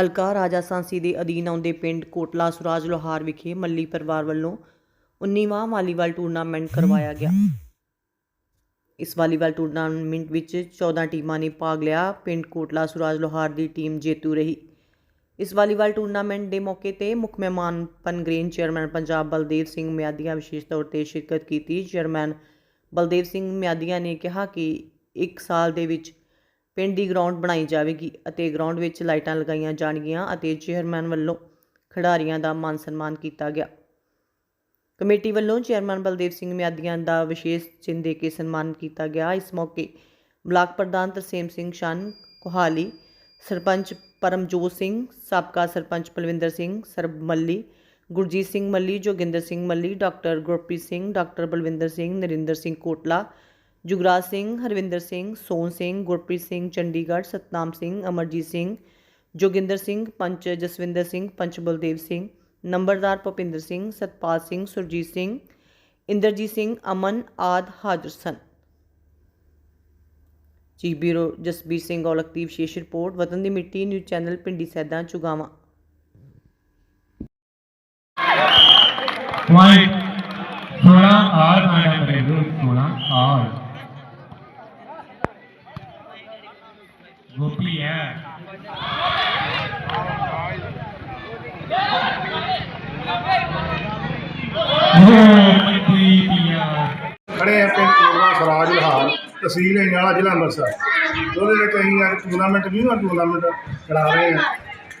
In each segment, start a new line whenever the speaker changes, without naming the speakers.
ਹਲਕਾ ਰਾਜਾ ਸਾਂਸੀ ਦੇ ਅਧੀਨ ਆਉਂਦੇ ਪਿੰਡ ਕੋਟਲਾ ਸੁਰਾਜ ਲੋਹਾਰ ਵਿਖੇ ਮੱਲੀ ਪਰਿਵਾਰ ਵੱਲੋਂ 19ਵਾਂ ਵਾਲੀਬਾਲ ਟੂਰਨਾਮੈਂਟ ਕਰਵਾਇਆ ਗਿਆ। ਇਸ ਵਾਲੀਬਾਲ ਟੂਰਨਾਮੈਂਟ ਵਿੱਚ 14 ਟੀਮਾਂ ਨੇ ਭਾਗ ਲਿਆ। ਪਿੰਡ ਕੋਟਲਾ ਸੁਰਾਜ ਲੋਹਾਰ ਦੀ ਟੀਮ ਜੇਤੂ ਰਹੀ। ਇਸ ਵਾਲੀਬਾਲ ਟੂਰਨਾਮੈਂਟ ਦੇ ਮੌਕੇ ਤੇ ਮੁੱਖ ਮਹਿਮਾਨ ਪਨਗ੍ਰੇਨ ਚੇਅਰਮੈਨ ਪੰਜਾਬ ਬਲਦੇਵ ਸਿੰਘ ਮਿਆਦੀਆਂ ਵਿਸ਼ੇਸ਼ ਤੌਰ ਤੇ ਸ਼ਿਰਕਤ ਕੀਤੀ। ਚੇਅਰਮੈਨ ਬਲਦੇਵ ਸਿੰਘ ਮਿਆਦੀਆਂ ਨੇ ਕਿਹਾ ਕਿ ਇੱਕ ਸਾਲ ਦੇ ਵਿੱਚ ਪਿੰਡ ਦੀ ਗਰਾਊਂਡ ਬਣਾਈ ਜਾਵੇਗੀ ਅਤੇ ਗਰਾਊਂਡ ਵਿੱਚ ਲਾਈਟਾਂ ਲਗਾਈਆਂ ਜਾਣਗੀਆਂ ਅਤੇ ਚੇਅਰਮੈਨ ਵੱਲੋਂ ਖਿਡਾਰੀਆਂ ਦਾ ਮਾਨ ਸਨਮਾਨ ਕੀਤਾ ਗਿਆ। ਕਮੇਟੀ ਵੱਲੋਂ ਚੇਅਰਮੈਨ ਬਲਦੇਵ ਸਿੰਘ ਮਿਆਦੀਆਂ ਦਾ ਵਿਸ਼ੇਸ਼ ਚਿੰਨ੍ਹ ਦੇ ਕੇ ਸਨਮਾਨ ਕੀਤਾ ਗਿਆ। ਇਸ ਮੌਕੇ ਬਲਾਕ ਪ੍ਰਧਾਨ ਤਰਸੇਮ ਸਿੰਘ ਸ਼ਾਨ ਕੋਹਾਲੀ ਸਰਪੰਚ ਪਰਮਜੋਤ ਸਿੰਘ, ਸਾਬਕਾ ਸਰਪੰਚ ਪਲਵਿੰਦਰ ਸਿੰਘ, ਸਰਬ ਮੱਲੀ ਗੁਰਜੀਤ ਸਿੰਘ ਮੱਲੀ, ਜੋਗਿੰਦਰ ਸਿੰਘ ਮੱਲੀ, ਡਾਕਟਰ ਗੁਰਪ੍ਰੀਤ ਸਿੰਘ, ਡਾਕਟਰ ਬਲਵਿੰਦਰ ਸਿੰਘ, ਨਰਿੰਦਰ ਸਿੰਘ ਕੋਟਲਾ ਜੁਗਰਾਜ ਸਿੰਘ, ਹਰਵਿੰਦਰ ਸਿੰਘ, ਸੋਨ ਸਿੰਘ, ਗੁਰਪ੍ਰੀਤ ਸਿੰਘ, ਚੰਡੀਗੜ੍ਹ, ਸਤਨਾਮ ਸਿੰਘ, ਅਮਰਜੀਤ ਸਿੰਘ, ਜੋਗਿੰਦਰ ਸਿੰਘ, ਪੰਚ ਜਸਵਿੰਦਰ ਸਿੰਘ, ਪੰਚ ਬਲਦੇਵ ਸਿੰਘ, ਨੰਬਰਦਾਰ ਭੁਪਿੰਦਰ ਸਿੰਘ, ਸਤਪਾਲ ਸਿੰਘ, ਸੁਰਜੀਤ ਸਿੰਘ, ਇੰਦਰਜੀਤ ਸਿੰਘ, ਅਮਨ ਆਦ ਹਾਜ਼ਰ ਸਨ। ਚੀਫ ਬਿਊਰੋ ਜਸਬੀਰ ਸਿੰਘ ਔਲਖ ਦੀ ਵਿਸ਼ੇਸ਼ report, Watan Di Mitti, news channel Pindi Saidan, Chugawa.
Point 16 ਆਰ ਆਇਆ ਕਰੇਗਾ 16 ਆਰ गोपी है ओ कोई पिया
ਖੜੇ ਆ ਪਿੰਡ ਕੋਟਲਾ ਸਰਾਜ ਲਹਾਰ ਤਹਿਸੀਲ ਇੰਜਾਲਾ ਜ਼ਿਲ੍ਹਾ ਅੰਮ੍ਰਿਤਸਰ ਉਹਦੇ ਵਿੱਚ ਅਸੀਂ ਅੱਜ ਟੂਰਨਾਮੈਂਟ ਵੀ ਨਾ ਟੂਰਨਾਮੈਂਟ ਕਰਾ ਰਹੇ ਹਾਂ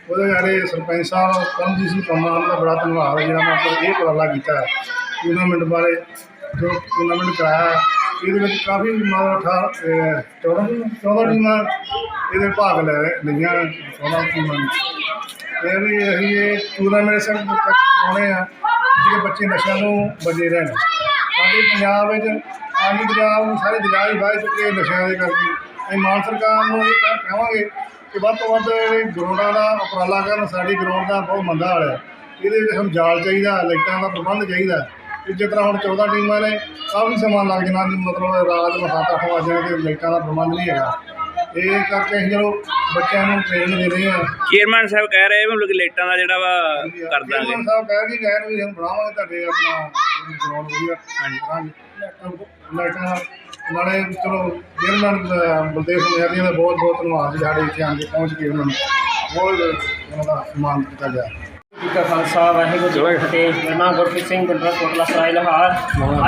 ਉਹਦੇ ਬਾਰੇ ਸਰਪੰਚ ਸਾਹਿਬ ਕਰਮਜੀਤ ਸਿੰਘ ਕੰਮਾਂ ਉਹਨਾਂ ਦਾ ਬੜਾ ਧੰਨਵਾਦ ਹੈ ਜਿਹੜਾ ਮੈਂ ਆਪਾਂ ਇਹ ਉਪਰਾਲਾ ਕੀਤਾ ਹੈ ਟੂਰਨਾਮੈਂਟ ਬਾਰੇ ਜੋ ਟੂਰਨਾਮੈਂਟ ਕਰਾਇਆ ਇਹਦੇ ਵਿੱਚ ਕਾਫੀ ਮਤਲਬ ਅਠਾਰਾਂ ਅਹ, ਚੌਦਾਂ ਚੌਦਾਂ ਟੀਮਾਂ ਇਹਦੇ ਭਾਗ ਲੈ ਰਹੇ ਲਈਆਂ, ਚੌਦਾਂ ਟੀਮਾਂ ਨੇ ਇਹ ਵੀ ਅਸੀਂ ਇਹ ਟੂਰਨਾਮੈਂਟ ਸਿਰਫ ਤੱਕ ਆਉਣੇ ਆ, ਜਿਹੜੇ ਬੱਚੇ ਨਸ਼ਿਆਂ ਨੂੰ ਬਚੇ ਰਹਿਣ। ਸਾਡੇ ਪੰਜਾਬ ਵਿੱਚ ਪਾਣੀ ਪੰਜਾਬ ਨੂੰ ਸਾਰੇ ਦਰਿਆ ਹੀ ਵਾਹ ਚੁੱਕੇ ਨਸ਼ਿਆਂ ਦੇ ਕਰਕੇ। ਅਸੀਂ ਮਾਨ ਸਰਕਾਰ ਨੂੰ ਇਹ ਕਹਾਂਗੇ ਕਿ ਵੱਧ ਤੋਂ ਵੱਧ ਇਹ ਗਰਾਊਂਡਾਂ ਦਾ ਉਪਰਾਲਾ ਕਰਨ, ਸਾਡੀ ਗਰਾਊਂਡ ਦਾ ਬਹੁਤ ਮੰਦਾ ਹਾਲ ਹੈ। ਇਹਦੇ ਵਿੱਚ ਸਾਨੂੰ ਜਾਲ ਚਾਹੀਦਾ, ਲਾਈਟਾਂ ਦਾ ਪ੍ਰਬੰਧ ਚਾਹੀਦਾ। ਜਿਸ ਤਰ੍ਹਾਂ ਹੁਣ 14 ਟੀਮਾਂ ਨੇ ਕਾਫੀ ਸਮਾਂ ਲੱਗ ਜਾਣਾ ਮਤਲਬ ਰਾਤ ਸੱਤ ਅੱਠ ਵਜੇ ਤੇ ਲਾਈਟਾਂ ਦਾ ਪ੍ਰਬੰਧ ਨਹੀਂ ਹੈਗਾ। ਇਹ ਕਰਕੇ ਅਸੀਂ ਜਦੋਂ ਬੱਚਿਆਂ ਨੂੰ ਟ੍ਰੇਨਿੰਗ ਦੇ ਰਹੇ ਹਾਂ।
ਚੇਅਰਮੈਨ ਸਾਹਿਬ ਕਹਿ ਰਹੇ ਵੀ ਲੋਕ ਲਾਈਟਾਂ ਦਾ ਜਿਹੜਾ ਵਾ ਕਰ ਦਾਂਗੇ।
ਸਾਹਿਬ ਕਹਿ ਕੇ ਗਏ ਨੇ ਵੀ ਅਸੀਂ ਬਣਾਵਾਂਗੇ ਤੁਹਾਡੇ ਆਪਣਾ ਗਰਾਊਂਡ ਵਧੀਆ। ਕਰਾਂਗੇ। ਲਾਈਟਾਂ ਨਾਲੇ ਚਲੋ ਚੇਅਰਮੈਨ ਬਲਦੇਵ ਸਿੰਘ ਮਹਿਰੀਆਂ ਦਾ ਬਹੁਤ ਬਹੁਤ ਧੰਨਵਾਦ ਜੀ ਸਾਡੇ ਇੱਥੇ ਆਣ ਕੇ ਪਹੁੰਚ ਕੇ ਉਹਨਾਂ ਨੂੰ ਬਹੁਤ ਉਹਨਾਂ ਦਾ ਸਨਮਾਨ ਕੀਤਾ ਗਿਆ।
ਜੀ ਕਾ ਖਾਲਸਾ ਵਾਹਿਗੁਰੂ ਜੀ ਕੀ ਫਤਿਹ। ਮੇਰਾ ਨਾਮ ਗੁਰਪ੍ਰੀਤ ਸਿੰਘ ਗੁਰਦੁਆਰਾ ਕੋਟਲਾ ਸਰਾਏ ਲਹਾਰ।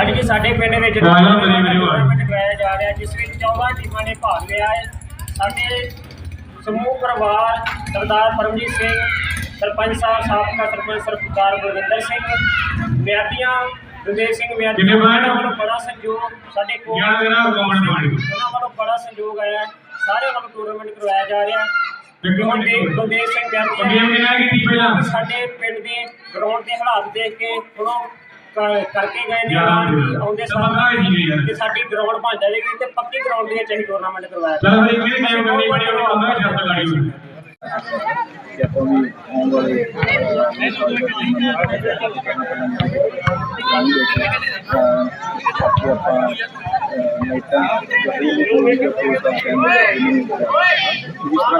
ਅੱਜ ਜੀ ਸਾਡੇ ਪਿੰਡ ਵਿੱਚ। ਟੂਰਨਾਮੈਂਟ ਕਰਾਇਆ ਜਾ ਰਿਹਾ ਜਿਸ ਵਿੱਚ 14 ਟੀਮਾਂ ਨੇ ਭਾਗ ਲਿਆ ਹੈ। ਸਾਡੇ ਸਮੂਹ ਪਰਿਵਾਰ ਸਰਦਾਰ ਪਰਮਜੀਤ ਸਿੰਘ ਸਰਪੰਚ ਸਾਹਿਬ ਸਾਬਕਾ ਸਰਪੰਚ ਸਰਦਾਰ ਬਲਵਿੰਦਰ ਸਿੰਘ ਮਿਆਦੀਆਂ ਗੁਰਦੇਵ ਸਿੰਘ ਮਿਆਦੀ? ਉਹਨਾਂ ਵੱਲੋਂ ਬੜਾ ਸਹਿਯੋਗ ਸਾਡੇ ਕੋਲ ਉਹਨਾਂ ਵੱਲੋਂ ਬੜਾ ਸਹਿਯੋਗ ਆਇਆ। ਸਾਰੇ ਵੱਲੋਂ ਟੂਰਨਾਮੈਂਟ ਕਰਵਾਇਆ ਜਾ ਰਿਹਾ
ਗੇਮ ਕੀਤੀ ਪਹਿਲਾਂ।
ਸਾਡੇ ਪਿੰਡ ਦੇ ਗਰਾਊਂਡ ਦੇ ਹਾਲਾਤ ਦੇਖ ਕੇ ਕਰਕੇ ਗਏ ਨੇ।
ਯਾਰ,
ਆਉਂਦੇ। ਕਿ ਸਾਡੀ ਗਰਾਊਂਡ ਬਣ ਜਾਵੇਗੀ ਤੇ ਪੱਕੀ ਗਰਾਊਂਡ ਦੇ ਅਸੀਂ ਟੂਰਨਾਮੈਂਟ ਕਰਵਾਇਆ।
ਚਲੋ ਬਈ ਕਿਹੜੀ ਗੇਮ ਕਰਨੀ ਬੜੀ ਉਹ ਹੁੰਦਾ ਸ਼ਰਤ ਲਾਈ ਹੋਈ।
ਕਿ ਆਪਾਂ ਵੀ ਆਉਣ ਵਾਲੇ ਆਪਾਂ ਆਪਾਂ ਲਾਈਟਾਂ ਜਿਹੜੀ ਵੀ ਕੋਈ ਵੀ ਕੋਈ ਤਾਂ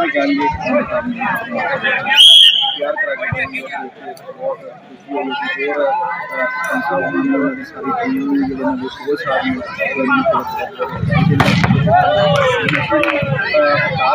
ਕਹਿੰਦੇ ਜਿਸ